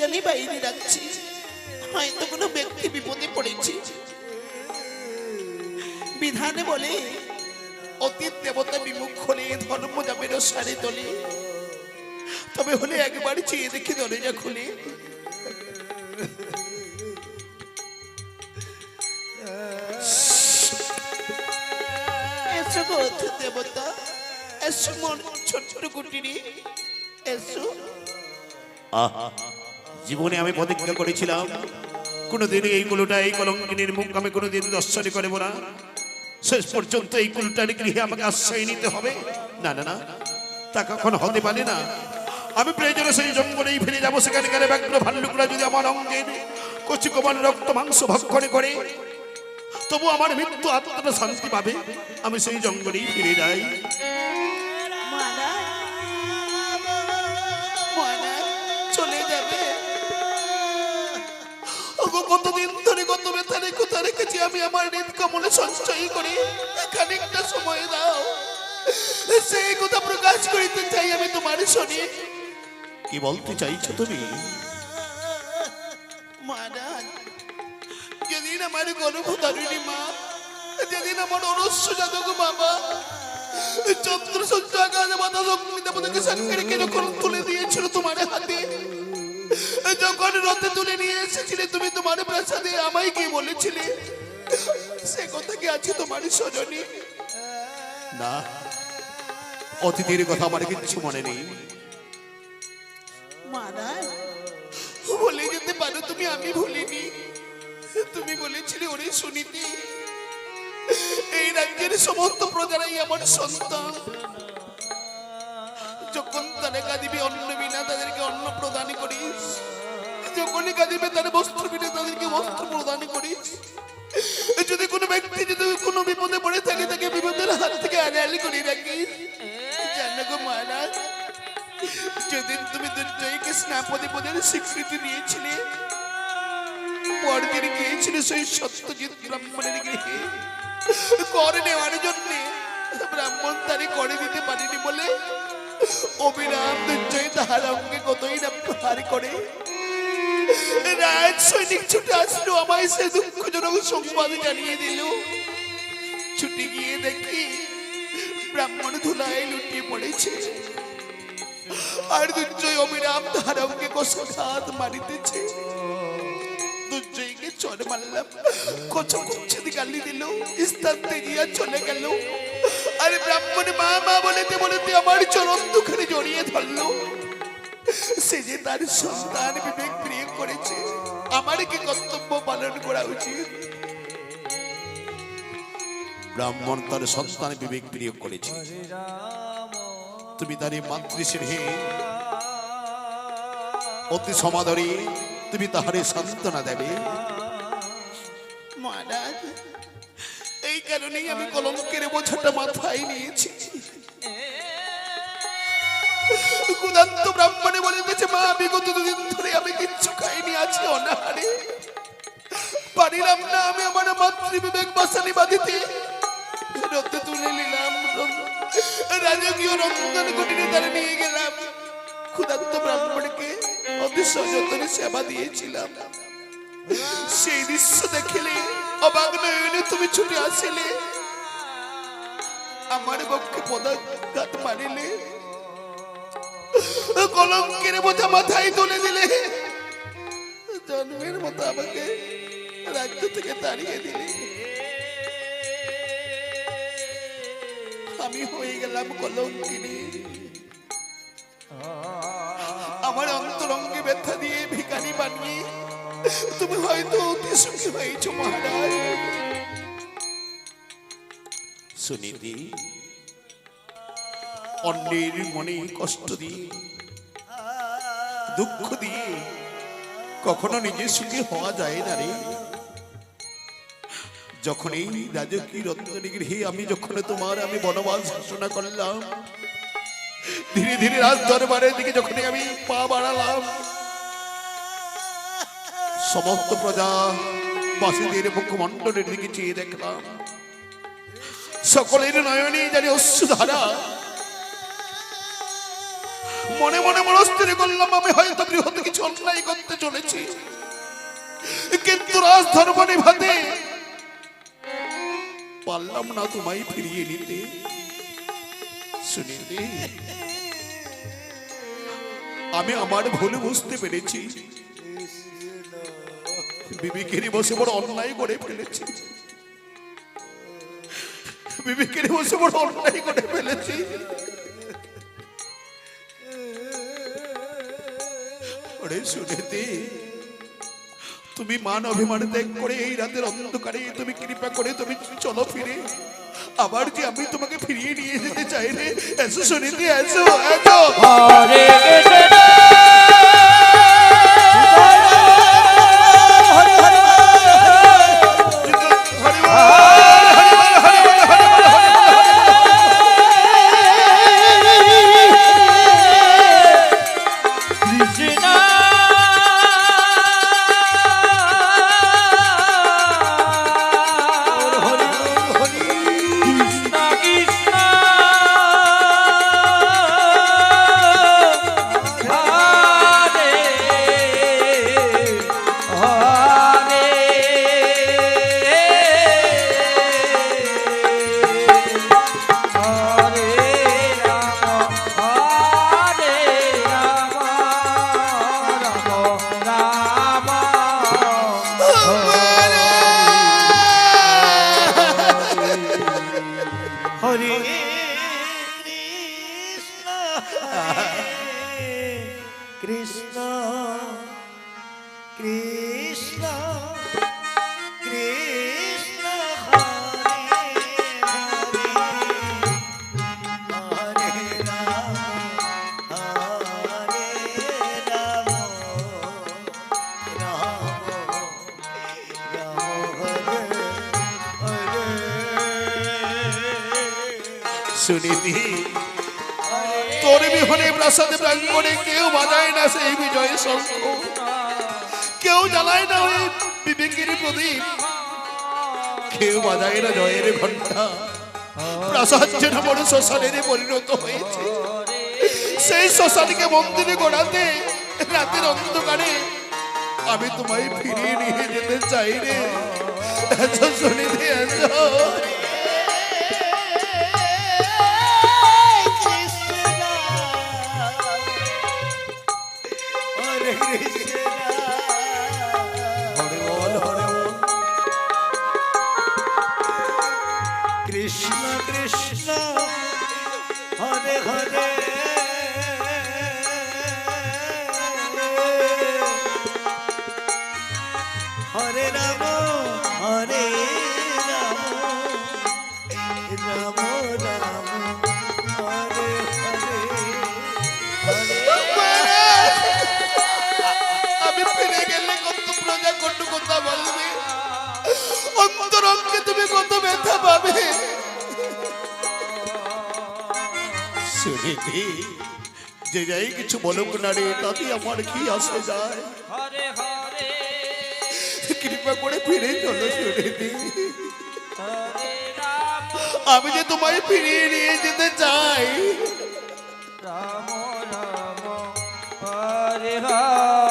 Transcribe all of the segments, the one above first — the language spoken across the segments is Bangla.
জানি বাইরে রাখছি। হয়তো কোনো ব্যক্তি বিপদে পড়েছে। বিধানে বলে, অতীত দেবতা বিমুখ হলে ধর্ম যাবে সারে তোলে। তবে হলে একবার চেয়ে দেখি দরজা খুলে দেবতা, এসো মন ছোট্ট কুটিরি। এসো। আহা জীবনে আমি প্রতিজ্ঞা করেছিলাম কোনোদিন এই কুলুটা, এই কলঙ্কিনীর মুখ আমি কোনোদিন দর্শনই করব না। শেষ পর্যন্ত এই কুলটার গৃহে আমাকে আশ্রয় নিতে হবে। না না না, তা কখন হতে পারে না। আমি প্রয়োজনে সেই জঙ্গলেই ফিরে যাব, সেখানকার ব্যাঘ্র ভাল্লুকরা যদি আমার অঙ্গের কচি কোমল রক্ত মাংস ভক্ষণে করে, তবু আমার মৃত্যু আত্মাটা শান্তি পাবে। আমি সেই জঙ্গলেই ফিরে যাই। কতদিন ধরে কত বেতারে কোথা রেখেছি আমি আমার হৃদ কমলে সঞ্চয় করে? খানিকটা সময় দাও। সেই কথা প্রকাশ করিতে চাই আমি তোমার শনি কি বলতে চাইছো তুমি? যেদিন আমার গর্ভধারিণী মা, যেদিন আমার অনস্য জাতক বাবা চন্দ্র সূর্য আকাশ বাতাস অগ্নি সাক্ষী রেখে যখন তুলে দিয়েছিল তোমার হাতে? যখন রথে তুলে নিয়ে এসেছিলে তুমি তোমার প্রাসাদে আমায় কি বলেছিলে? সে কথা কি আছে তোমার স্বজনী না অতীতের কথা আমার কিচ্ছু মনে নেই। বলে যেতে পারো তুমি আমি ভুলিনি। তুমি বলেছিলে ওরে শুনিতে এই রাজ্যের সমস্ত প্রজারাই আমার সন্তান। যখন তারা কাঁদিবে অন্ন বিনা তাদেরকে অন্ন প্রদান করিস যখনই কাঁদিবে তারা বস্ত্র বিনা তাদেরকে বস্ত্র প্রদান করিস যদি কোনো ব্যক্তি, যদি কোনো বিপদে পড়ে থাকে, তাকে বিপদের হাত থেকে আড়ালি করে রাখিস জানো গো মহারাজ যেদিন তুমি দুর্জয়কে স্নাপতি পদের স্বীকৃতি দিয়েছিলে পরদিন গিয়েছিলে সেই সত্যজিৎ ব্রাহ্মণের গৃহে। করে নেওয়ার জন্য ব্রাহ্মণ তারে করে দিতে পারেনি বলে অবিরাম দুর্জয় অঙ্গে কতই না প্রহার করে। সৈনিক ছুটে আসলো, আমায় সে দুঃখজনক সংবাদ জানিয়ে দিল। ছুটে গিয়ে দেখি ব্রাহ্মণ ধুলায় লুটিয়ে পড়েছে। আর দুর্জয় অবিরাম তাহার অঙ্গে কষাঘাত মারিতেছে। দুর্জয়কে চর মারলাম কচ কুচ্ছেদ গালি দিল চলে গেল। আরে ব্রাহ্মণ মা মা বলেতে বলেতে আমার চরম দুখানে জড়িয়ে ধরলো। সে যে তার সন্তান বিবেক প্রিয় করেছে, আমার কি কর্তব্য পালন করা উচিত? ব্রাহ্মণ তার সন্তান বিবেক প্রিয় করেছে। তুমি তার মাতৃশ্রী। অতি সমাদরে তুমি তাহারে সান্ত্বনা দেবে। কারণেই আমি কলঙ্কের বোঝাটা মাথায় নিয়েছি। কুদান্ত ব্রাহ্মণে বলে দিয়েছে মা, বিগত দুদিন ধরে আমি কিচ্ছু খাইনি, আছি অনাহারে। পারিলাম না আমি আমার মাতৃ বিবেক বাসানি বাঁধিতে। রথে তুলে নিলাম রাজকীয় রন্ধন কুটিরে তারা নিয়ে গেলাম। ক্ষুধান্ত ব্রাহ্মণকে অতি সযত্নে সেবা দিয়েছিলাম। সেই দৃশ্য দেখিলে অবাক তুমি ছুটে আসিলে। আমার পক্ষে পদাঘাত মারিলে। কলঙ্কের বোঝা মাথায় তুলে দিলে। জন্মের মতো আমাকে রাজ্য থেকে তাড়িয়ে দিলে। আমি হয়ে গেলাম কলঙ্কিনী। আমার অন্তরঙ্গে ব্যথা দিয়ে ভিখারি বানিয়ে তুমি হয়তো অতি সুখী হয়েছ, মহারাজ। সুনীতি, অন্যের মনে কষ্ট দিয়ে, দুঃখ দিয়ে কখনো নিজে সুখী হওয়া যায় না রে। যখন এই রাজকীয় রত্নী গৃহে আমি যখন তোমার আমি বনবাস ঘোষণা করলাম, ধীরে ধীরে রাজ দরবারের দিকে যখন আমি পা বাড়ালাম সমস্ত প্রজা বাসীদের মুখমণ্ডলের দিকে চেয়ে দেখলাম। সকলের নয়নে জানি অশ্রুধারা। মনে মনে মনস্থির করলাম, আমি হয়তো বৃহৎ কিছু অন্যায় করতে চলেছি। কিন্তু রাজধর্ম নিভাতে পারলাম না তোমায় ফিরিয়ে নিতে। সুনীতি আমি আমার ভুল বুঝতে পেরেছি। বিবেকেরই বসে বড় অন্যায় করে ফেলেছি। বিবেকেরই বসে বড় অন্যায় করে ফেলেছি। তুমি মান অভিমান ত্যাগ করে এই রাতের অন্ধকারে তুমি কৃপা করে তুমি চলো ফিরে। আবার যে আমি তোমাকে ফিরিয়ে নিয়ে যেতে চাই রে, এসো শুনিতে এসো এসো সুনীতি তোর বিহনে প্রাসাদে প্রাঙ্গণে কেউ বাজায় না সেই বিজয় শঙ্খ। কেউ জ্বালায় না ওই বিবেকের প্রদীপ। কেউ বাজায় না জয়ের ঘণ্টা প্রাসাদ যেন বড় শ্মশানের পরিণত হয়েছে। সেই শ্মশানকে মন্দিরে গোড়াতে রাতের অন্ধকারে আমি তোমায় ফিরিয়ে নিয়ে যেতে চাই রে। শুনিতে কথা বলবে? অন্তরঙ্গে তুমি কত ব্যথা পাবে? যে যাই কিছু বলুক না রে তাতে আমার কি আসে যায়? হরে হরে। কৃপা করে ফিরে চলো আমি যে তোমায় ফিরিয়ে নিয়ে যেতে চাই। রাম রাম। হরে হরে।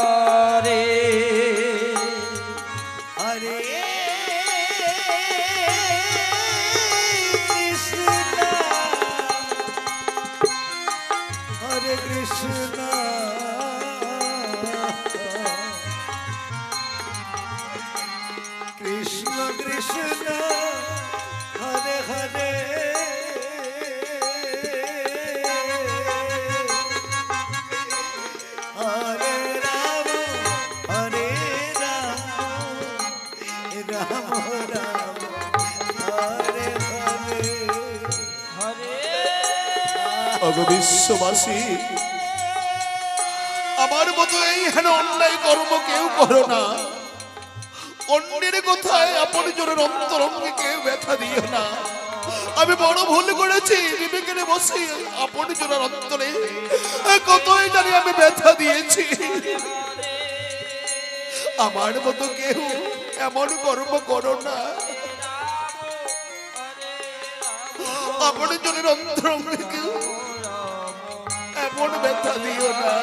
বিশ্ববাসী, আমার মতো এই হেন অন্যায় কর্ম কেউ করো না। অন্যের কোথায় আপন জনের অন্তরঙ্গে কেউ ব্যথা দিও না। আমি বড় ভুল করেছি, বিবেকের বসে আপন জনের অন্তরে কতই জানি আমি ব্যথা দিয়েছি। আমার মতো কেউ এমন কর্ম করো না। আপন জনের অন্তরঙ্গে কেউ এমন ব্যথা দিও না।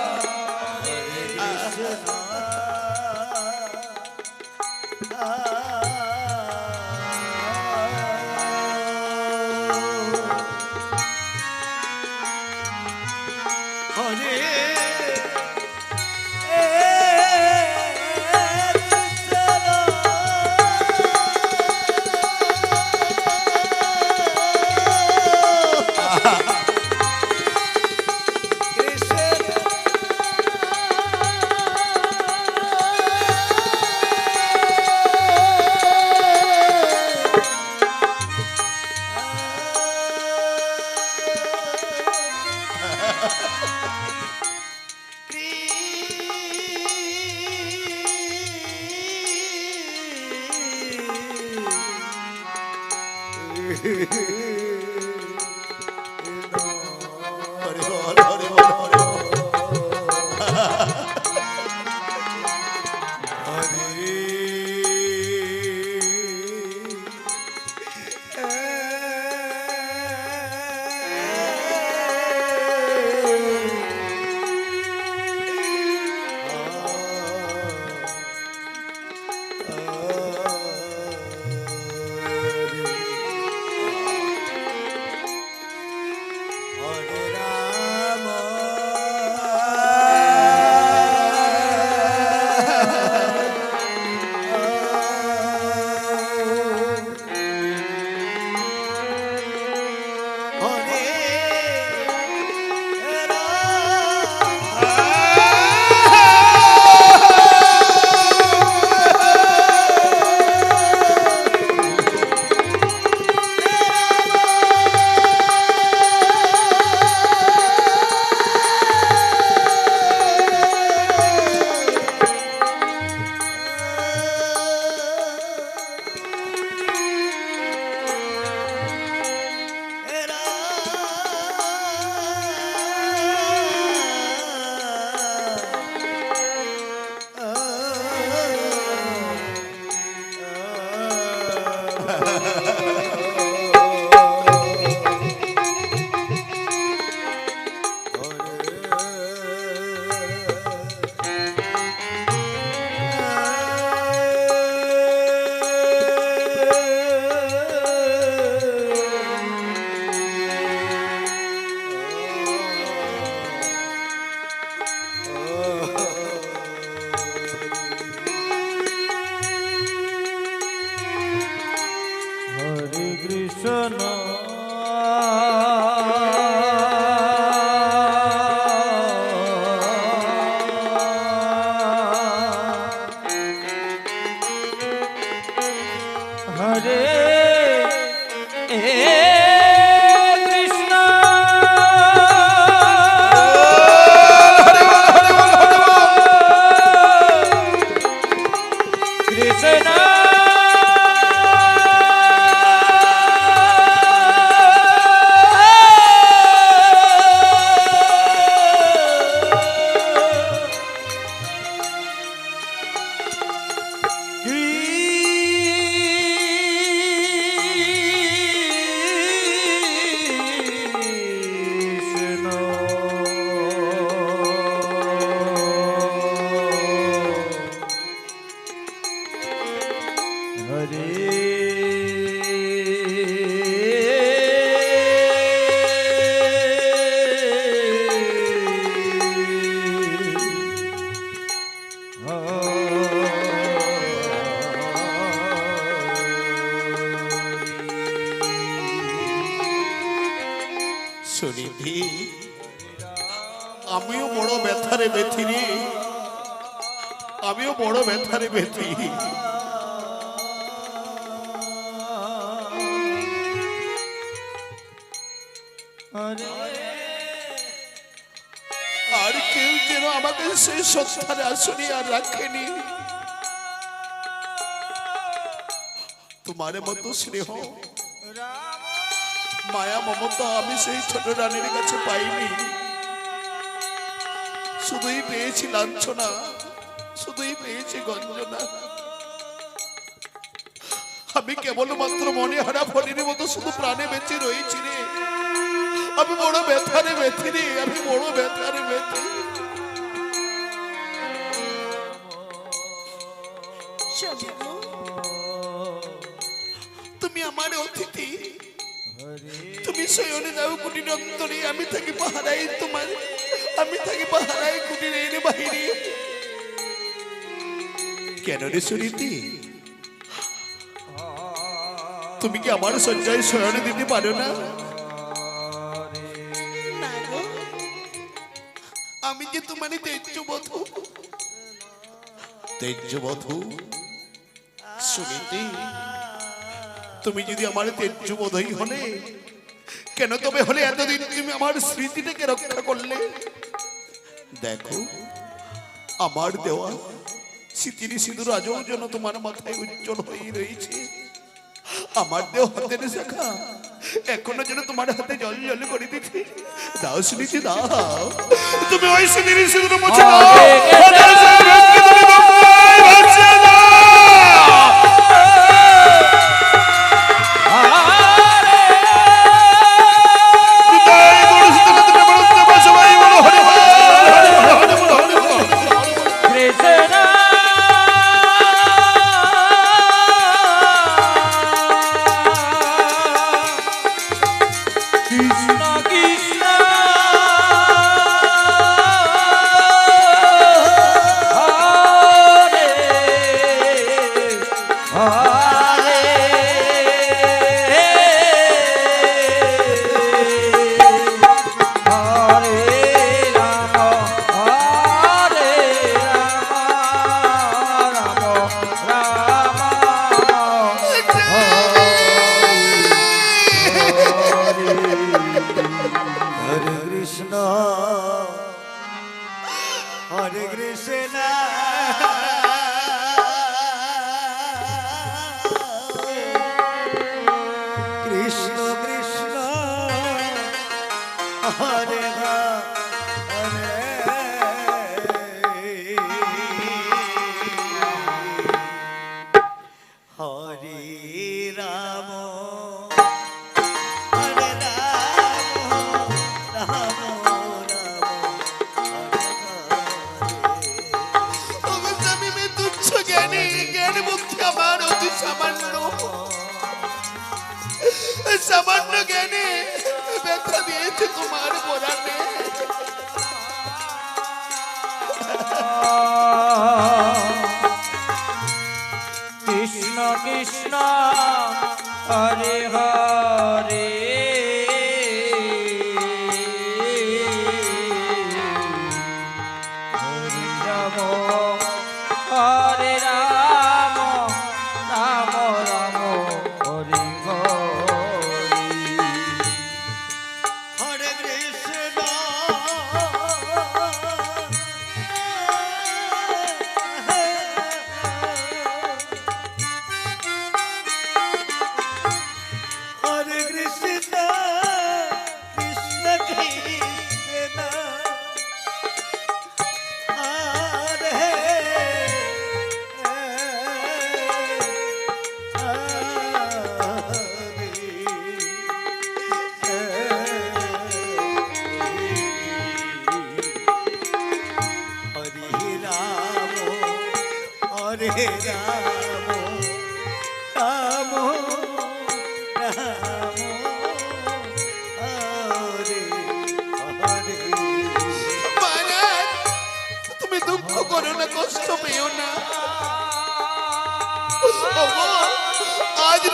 আর কেউ যেন আমাকে সেই সত্তার আসনে আর রাখেনি। তোমার মতো স্নেহ, মায়া, মমতা আমি সেই ছোট রানীর কাছে পাইনি। শুধুই পেয়েছি লাঞ্ছনা, শুধুই পেয়েছি গঞ্জনা। আমি কেবলমাত্র মনে হারা ফণির মতো শুধু প্রাণে বেঁচে রয়েছি রে। আমি বড় ব্যথারে ব্যথি রে আমি বড় ব্যথারে ব্যথি। তুমি আমার অতিথি। তুমি শয়নে যাও কুটির অন্তরে আমি থাকি পাহারাই তোমার আমি থাকি পাহারাই কুটির বাহিরে। কেন রে সুনীতি? তুমি কি আমার সজ্জায় শয়নে দিতে পারো না? তেজ্য বধু সুনীতি তুমি যদি আমার তেজ্য হলে কেন তবে হলে এতদিন তুমি আমার স্মৃতিটাকে রক্ষা করলে? দেখো আমার দেওয়া স্মৃতির সিঁদুর আজও যেন তোমার মাথায় উজ্জ্বল হয়ে রয়েছে। আমার দেহ হাতের শাখা এখনও যেন তোমার হাতে জল জল করে দিচ্ছে। দাও শুনেছি দাও। তুমি ওই সিঁদুর সিঁদুর মুছে দাও। বুদ্ধি আমার অতি সামান্য। সামান্য জ্ঞানে ব্যথা দিয়েছে তোমার বলানে কৃষ্ণ কৃষ্ণ হরে হরে।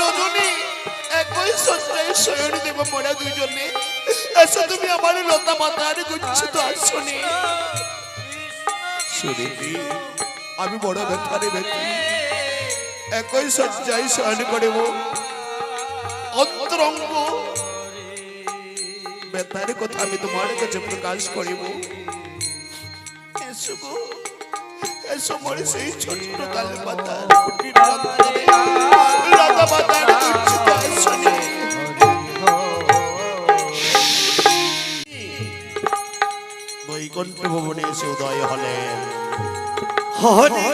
রজনী একই সজ্জায় শয়ন দেব মোরা দুজনে। এসে তুমি আমার লতা মাতার গুচ্ছ তো আসনি। শুনিনি আমি বড় ব্যথারে ব্যথি। একই সজ্জায় শয়ন করিব। অন্তরঙ্গ। ব্যথার কথা আমি তোমার কাছে প্রকাশ করিব। এসো সেই ছোট্ট কাল পাতা বৈকুণ্ঠ ভবনে এসে উদয় হলেন। হরে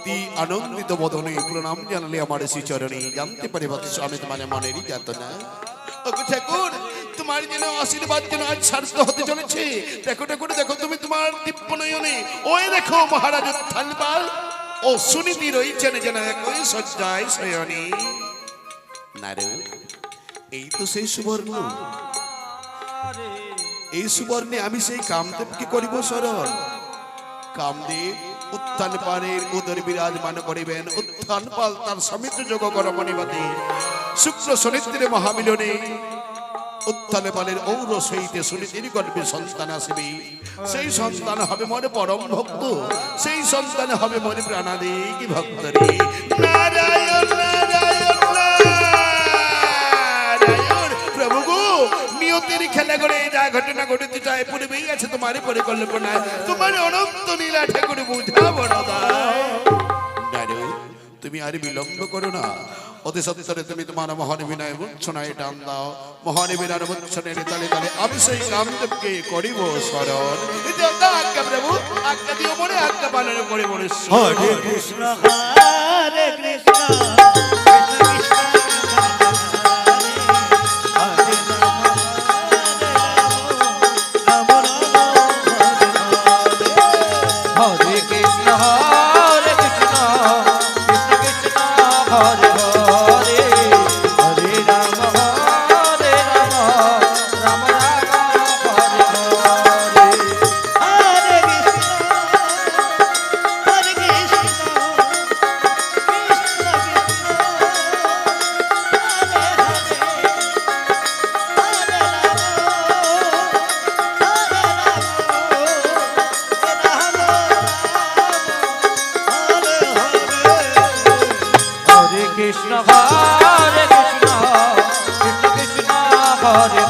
অতি আনন্দিত বদনে প্রণাম জানালে আমার শ্রী চরণী জানতে পারি বৎস আমি তোমার মনেরই যাত না ঠাকুর, তোমার যেন আশীর্বাদ যেন আজ হতে চলেছে। দেখো ঠাকুর দেখো, তুমি তোমার দিব্য নয়নে ওই দেখো মহারাজ থানপাল ও সুনীতি রয়েছেন যেন একই সজ্জায় নারু এই তো সেই সুবর্ণ। এই সুবর্ণে আমি সেই কামদেবকে করিব স্মরণ কামদেব উত্থান পানের উদর বিরাজমান করিবেন। উত্থান পাল তার সমিত যোগ করমণিবাদী শুক্র শনিত্রে মহামিলনে উত্থান পালের ঔর সহিতে সুনীতির গর্ভে সন্তান আসবে। সেই সন্তান হবে মনে পরম ভক্ত, সেই সন্তান হবে মনে প্রাণাদিক ভক্ত রে। নারায়ণ নারায়ণ। নিয়তির খেলা করে যা ঘটনা ঘটিতে চায় পূর্বেই আছে, তোমার পরিকল্পনা তোমার অনন্ত নীলা ঠাকুর বুঝা বড় দায়। নারু তুমি আর বিলম্ব করো না। অতি সত্তরে তুমি তোমার মহান বিনয় মুচ্ছনায় টান দাও মহান বিনয় মুচ্ছনের তালে তালে আমি সেই কামদেবকে করিব স্মরণ। আজ্ঞা প্রভু আজ্ঞা দিও মনে, আজ্ঞা পালন করিব কৃষ্ণ। হরে